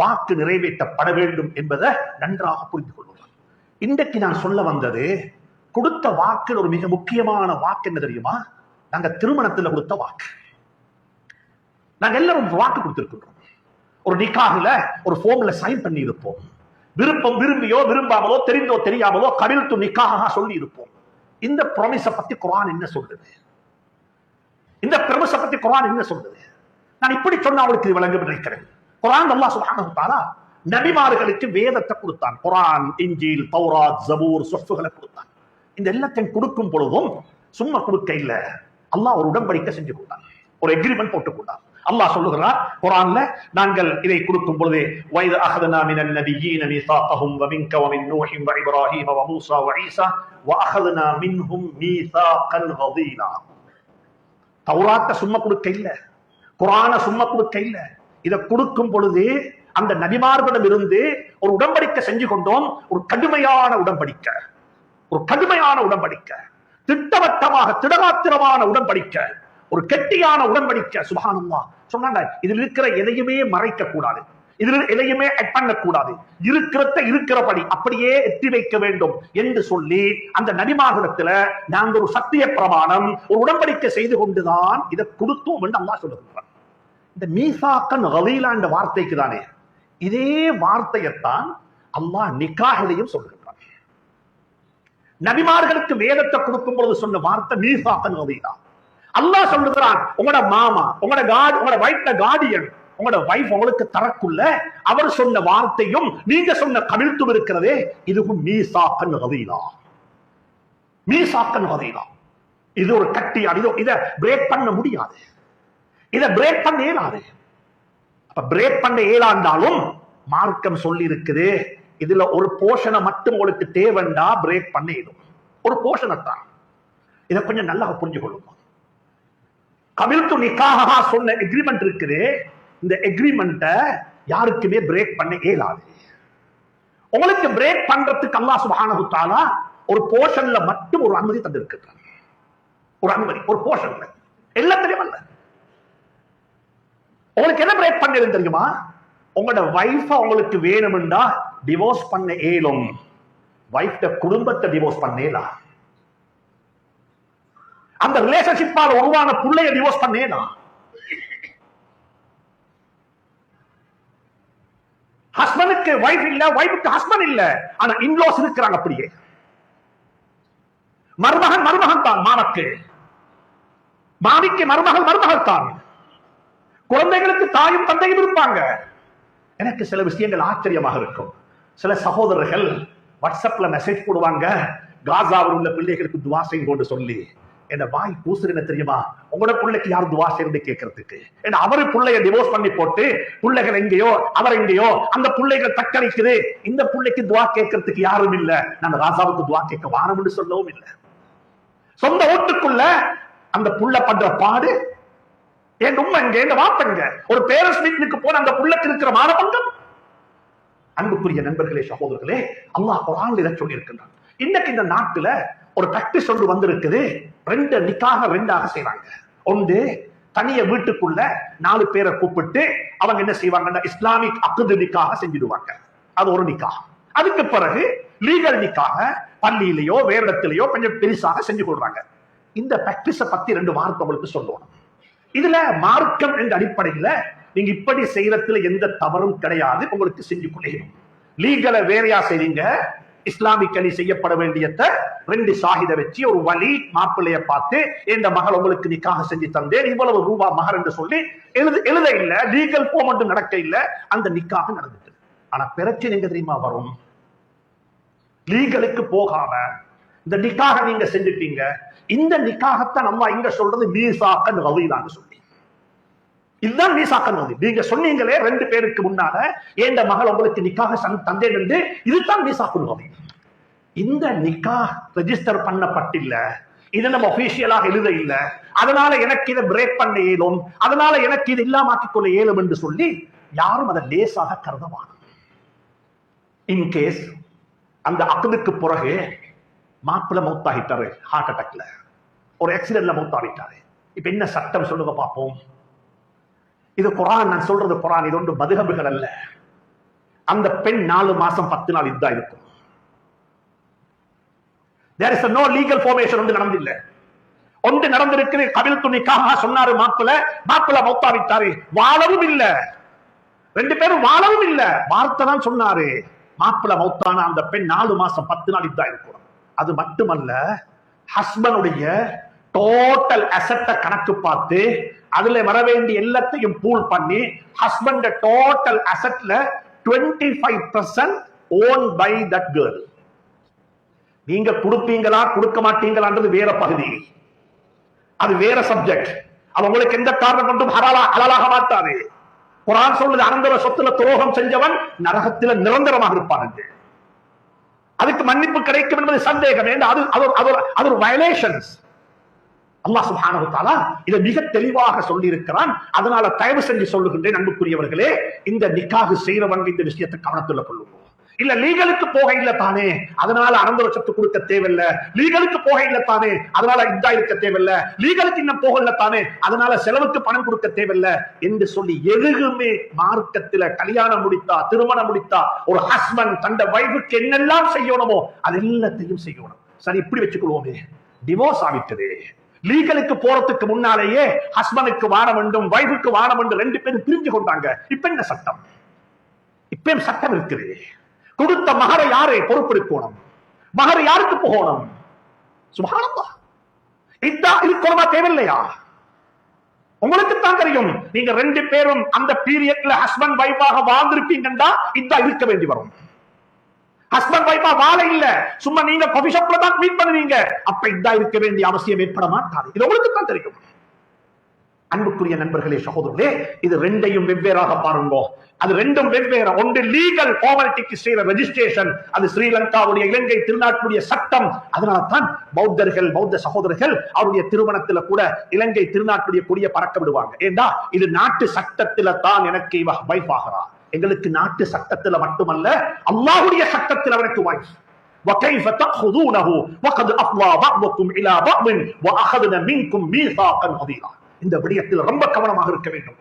வாக்கு நிறைவேற்றப்பட வேண்டும் என்பதை நன்றாக புரிந்து கொள்வோம். இன்றைக்கு நான் சொல்ல வந்தது கொடுத்த வாக்கில் ஒரு மிக முக்கியமான வாக்கு என்ன தெரியுமா? நாங்க திருமணத்துல கொடுத்த வாக்கு. நாங்க எல்லாரும் வாக்கு கொடுத்திருக்கின்றோம். ஒரு நிக்காகல ஒரு ஃபோம்ல சைன் பண்ணி இருப்போம் விருப்பம் விரும்பியோ விரும்பாமலோ தெரிந்தோ தெரியாமலோ கவிழ்த்து நிக்காக சொல்லி இருப்போம் இந்த ப்ராமிஸ பத்தி குரான் என்ன சொல்றது இந்த பிரமிச பத்தி குரான் என்ன சொல்றது நான் இப்படி சொன்னா அவளுக்கு இது நினைக்கிறேன். குரான் அல்லாஹ் சுப்ஹானஹு தஆலா நபிமார்களுக்கு வேதத்தை கொடுத்தான். குரான் இஞ்சில் தௌராத் ஜபூர் சொஃப்புகளை கொடுத்தான். இந்த எல்லாத்தையும் கொடுக்கும் பொழுதும் சும்மா கொடுக்க இல்ல. அல்லாஹ் ஒரு உடன்படிக்கை செஞ்சு கொடுத்தான். ஒரு எக்ரிமெண்ட் போட்டு கொடுத்தான். அல்லாஹ் சொல்லுகிறார் குரான்ல நாங்கள் இதை கொடுக்கும் பொழுது வைத அஹதனா மினன் நபியீன மீசாகஹும் வ மின்க வ மின் நூஹிம் வ இப்ராஹீம வ மூசா வ ஈசா வ அஹதனா மின்ஹும் மீசாகன் கதீனா தௌராத்தை சும்மா கொடுக்க இல்ல. குரான சும்மா கொடுக்க இல்ல. இதை கொடுக்கும் பொழுது அந்த நபிமார்களிடம் இருந்து ஒரு உடன்படிக்கை செஞ்சு கொண்டோம். ஒரு கடுமையான உடன்படிக்கை. ஒரு கடுமையான உடன்படிக்கை. திட்டவட்டமாக திடகாத்திரமான உடன்படிக்கை. ஒரு கெட்டியான உடன்படிக்கை சுபானம்மா சொன்னாங்க இதுல இருக்கிற எதையுமே மறைக்க கூடாது இதுல எதையுமே அட் பண்ணக்கூடாது. இருக்கிறத இருக்கிறபடி அப்படியே எத்தி வைக்க வேண்டும் என்று சொல்லி அந்த நபிமார்களிடத்துல நாங்க ஒரு சத்திய பிரமாணம் ஒரு உடன்படிக்கை செய்து கொண்டுதான் இதை கொடுத்தோம் என்று சொல்லுங்க சொல்லுகிறார் இந்த மீசாக்கன் கலீலா என்ற வார்த்தைக்கு தானே. இதே வார்த்தையைத்தான் அல்லாஹ் நிக்காஹிலையும் சொல்லுகிறார் நபிமார்களுக்கு வேதத்தை கொடுக்கும் பொழுது சொன்ன வார்த்தை மீசாக்கன் ஹலீலா அல்லாஹ் சொல்லுகிறான் உங்களோட மாமா உங்களோட காட் உங்களோட வைஃப்ல கார்டியன் உங்களோட வைஃப் உங்களுக்கு தரக்குள்ள அவர் சொன்ன வார்த்தையும் நீங்க சொன்ன கவிழ்த்தும் இருக்கிறதே இதுவும் மீசாக்கன் ஹலீலா மீசாக்கன் ஹலீலா இது ஒரு கட்டி இதோ இதை பிரேக் பண்ண முடியாது. இதை பிரேக் பண்ண இயலாது. அப்ப பிரேக் பண்ண இயலாண்டாலும் மார்க்கம் சொல்லி இருக்குது இதுல ஒரு போஷனை மட்டும் உங்களுக்கு தேவைண்டா பிரேக் பண்ண இயலும். ஒரு போஷனை தான் இதை கொஞ்சம் நல்லா புரிஞ்சு கொள்ளுங்க கவிழ்த்து நிக்காக சொன்ன எக்ரிமெண்ட் இருக்குது. இந்த எக்ரிமெண்ட்டை யாருக்குமே பிரேக் பண்ண இயலாது. உங்களுக்கு பிரேக் பண்றதுக்கு அல்லா சுப்ஹானஹு ஒரு போர்ஷன்ல மட்டும் ஒரு அனுமதி தந்திருக்கிறார் ஒரு அனுமதி ஒரு போர்ஷன்ல எல்லாத்திலையும் அல்ல. உங்களுக்கு என்ன பிரேக் பண்ணது தெரியுமா? உங்களோட வைஃப் உங்களுக்கு வேணும்னா டிவோர்ஸ் பண்ண ஏலும். வைஃப்ட குடும்பத்தை டிவோர்ஸ் பண்ணேலாம் அந்த ரிலேஷன்ஷிப்பால் உருவான பிள்ளைய டிவோர்ஸ் பண்ணேனா ஹஸ்பண்டுக்கு வைஃப் இல்ல வைஃபுக்கு ஹஸ்பண்ட் இல்ல. ஆனா இன்லோஸ் இருக்கிறாங்க அப்படியே. மருமகன் மருமகன் தான் மாமக்கு. மாமிக்கு மருமகள் மருமகள் தான் குழந்தைகளுக்கு தாயும் தந்தையும் இருப்பாங்க. எனக்கு சில விஷயங்கள் ஆச்சரியமாக இருக்கும். சில சகோதரர்கள் வாட்ஸ்அப்ல மெசேஜ் போடுவாங்க. காசாவில் உள்ள பிள்ளைகளுக்கு துவா செய்யும் கொண்டு சொல்லி. என்ன வாய் பூசுறேன்னு தெரியுமா? உங்களோட பிள்ளைக்கு யார் துவா செய்யறது கேட்கறதுக்கு? ஏன்னா அவரு பிள்ளைய டிவோர்ஸ் பண்ணி போட்டு பிள்ளைகள் எங்கேயோ அவர் எங்கேயோ அந்த பிள்ளைகள் தக்கரிக்குது இந்த பிள்ளைக்கு துவா கேட்கறதுக்கு யாரும் இல்ல. நான் ராசாவுக்கு துவா கேட்க வாரம்னு சொல்லவும் இல்லை. சொந்த ஓட்டுக்குள்ள அந்த புள்ள பண்ற பாடு என் உண்மை இங்க எங்க வாப்பங்க ஒரு பேரஸ் மீட்டிங்க்கு போன அந்த புள்ளக்கு இருக்கிற மானபங்கம் அன்புக்குரிய நண்பர்களே சகோதரர்களே அல்லாஹ் குரான் இதை சொல்லி இருக்கின்றான் இன்னைக்கு இந்த நாட்டுல ஒரு பிராக்டிஸ் ஒன்று வந்திருக்குது. ரெண்டு நிக்காக ரெண்டாக செய்வாங்க. ஒன்று தனிய வீட்டுக்குள்ள நாலு பேரை கூப்பிட்டு அவங்க என்ன செய்வாங்கன்னா இஸ்லாமிக் அக்குது நிக்காக செஞ்சிடுவாங்க. அது ஒரு நிக்கா அதுக்கு பிறகு லீகல் நிக்காக பள்ளியிலேயோ வேற இடத்திலேயோ கொஞ்சம் பெருசாக செஞ்சு கொள்றாங்க இந்த பிராக்டிஸை பத்தி ரெண்டு வார்த்தை உங்களுக்கு சொல்லணும். இதுல மார்க்கம் என்ற அடிப்படையில நீங்க இப்படி செய்யறதுல எந்த தவறும் கிடையாது. உங்களுக்கு செஞ்சு கொள்ளையும் லீகலை வேறையா செய்றீங்க. இஸ்லாமிக்கலி செய்யப்பட வேண்டியத ரெண்டு சாகித வச்சு ஒரு வழி மாப்பிள்ளைய பார்த்து இந்த மகள் உங்களுக்கு நிக்காக செஞ்சு தந்தேன். இவ்வளவு ரூபா மகர் என்று சொல்லி எழுத எழுத இல்ல. லீகல் போ மட்டும் நடக்க இல்ல. அந்த நிக்காக நடந்துட்டு. ஆனா பிரச்சனை எங்க தெரியுமா வரும்? லீகலுக்கு போகாம இந்த நிக்காக நீங்க செஞ்சுட்டீங்க. இந்த நிக்காகத்தான் நம்ம இங்க சொல்றது மீசாக்கன் கவிதான்னு சொல்லி. இதுதான் மீசாக்கன் கவி நீங்க சொன்னீங்களே ரெண்டு பேருக்கு முன்னால ஏண்ட மகள் உங்களுக்கு நிக்காக சன் தந்தேன் என்று? இதுதான் மீசாக்கன் கவி இந்த நிக்கா ரெஜிஸ்டர் பண்ணப்பட்டில்ல. இதை நம்ம ஒபிஷியலாக எழுத இல்ல. அதனால எனக்கு இதை பிரேக் பண்ண இயலும் அதனால எனக்கு இது இல்லாமாக்கிக் கொள்ள இயலும் என்று சொல்லி யாரும் அதை லேசாக கருதமான இன்கேஸ் அந்த அக்கதுக்கு பிறகு மாப்பிள்ள மௌத்தாகிட்டாரு ஹார்ட் அட்டாக்ல ஒரு ஆக்சிடென்ட்ல மௌத்தாகிட்டாரு. இப்ப என்ன சட்டம் சொல்லுங்க பார்ப்போம். இது குரான் நான் சொல்றது குரான் இது ஒன்று மதுகபுகள் அல்ல. அந்த பெண் நாலு மாசம் பத்து நாள் இதுதான் இருக்கும். There is no legal formation ஒன்று நடந்தில்ல. ஒன்று நடந்திருக்கு கபில் துணிக்காக சொன்னாரு மாப்பிள மாப்பிள மௌத்தாவிட்டாரு வாழவும் இல்ல. ரெண்டு பேரும் வாழவும் இல்ல. வார்த்தை தான் சொன்னாரு. மாப்பிள மௌத்தான அந்த பெண் நாலு மாசம் பத்து நாள் இதா இருக்கும். அது மட்டுமல்ல ஹஸ்பண்டுடைய டோட்டல் அசெட்ட கணக்கு பார்த்து அதுல வர வேண்டிய எல்லாத்தையும் பூல் பண்ணி husband total அசெட்ல twenty five percent own by that girl நீங்க கொடுப்பீங்களா கொடுக்க மாட்டீங்களான்றது வேற பகுதி. அது வேற சப்ஜெக்ட் அது உங்களுக்கு எந்த காரணம் கொண்டும் அலலாக மாட்டாரு குரான் சொல்லுது அனந்தர சொத்துல துரோகம் செஞ்சவன் நரகத்தில் நிரந்தரமாக இருப்பானுங்க அதுக்கு மன்னிப்பு கிடைக்கும் என்பது சந்தேகம். அது அது ஒரு- வயலேஷன்ஸ் அல்லாஹ் சுப்ஹானஹு இதை மிக தெளிவாக சொல்லியிருக்கிறான். அதனால தயவு செஞ்சு சொல்லுகின்றேன் அன்புக்குரியவர்களே இந்த நிக்காக செய்யறவங்க இந்த விஷயத்தை கவனத்தில் கொள்ளுவோம் இல்ல லீகலுக்கு போக இல்ல தானே. அதனால அனந்தர சொத்து கொடுக்க தேவையில்ல. லீகலுக்கு போக இல்ல தானே. அதனால இதா இருக்க தேவையில்ல. லீகலுக்கு இன்னும் போக இல்ல தானே. அதனால செலவுக்கு பணம் கொடுக்க தேவையில்ல என்று சொல்லி எதுவுமே மார்க்கத்துல கல்யாணம் முடித்தா திருமணம் முடித்தா ஒரு ஹஸ்பண்ட் தண்ட வைஃபுக்கு என்னெல்லாம் செய்யணுமோ அது எல்லாத்தையும் செய்யணும். சரி இப்படி வச்சுக்கொள்வோமே. டிவோர்ஸ் ஆகிட்டது. லீகலுக்கு போறதுக்கு முன்னாலேயே ஹஸ்பண்டுக்கு வாட வேண்டும் வைஃபுக்கு வாட வேண்டும் ரெண்டு பேரும் பிரிஞ்சு கொண்டாங்க. இப்ப என்ன சட்டம்? இப்ப சட்டம் இருக்குது? கொடுத்த மகரை யாரை பொறுப்பெடுக்கணும் மகர் யாருக்கு போகணும்? சுபானந்தா இதான் இருக்கணுமா தேவையில்லையா? உங்களுக்கு தான் தெரியும். நீங்க ரெண்டு பேரும் அந்த பீரியட்ல ஹஸ்பண்ட் வைஃபாக வாழ்ந்திருப்பீங்கன்னா இதான் இருக்க வேண்டி வரும். ஹஸ்பண்ட் வைஃபா வாழ இல்ல. சும்மா நீங்க காஃபி ஷாப்ல தான் மீட் பண்ணுவீங்க. அப்ப இதான் இருக்க வேண்டிய அவசியம் ஏற்பட மாட்டாது. இது உங்களுக்கு தான் தெரியும். அன்புக்குரிய நண்பர்களே சகோதரர்களே இது ரெண்டையும் வெவ்வேறாக பாருங்க அது ரெண்டும் வெவ்வேறு ஒன்று லீகல் ஃபார்மாலிட்டிக்கு செய்யற ரெஜிஸ்ட்ரேஷன் அது ஸ்ரீலங்காவுடைய இலங்கை திருநாட்டுடைய சட்டம் அதனால தான் பௌத்தர்கள் பௌத்த சகோதரர்கள் அவருடைய திருமணத்துல கூட இலங்கை திருநாட்டுடைய கொடிய பறக்க விடுவாங்க ஏண்டா இது நாட்டு சட்டத்துல தான் எனக்கு இவ வைஃப் ஆகிறா எங்களுக்கு நாட்டு சட்டத்துல மட்டுமல்ல அல்லாஹ்வுடைய சட்டத்தில் அவனுக்கு வைஃப் وكيف تأخذونه وقد أفضى بعضكم إلى بعض وأخذنا منكم ميثاقا غليظا இந்த விடயத்தில் ரொம்ப கவனமாக இருக்க வேண்டும்.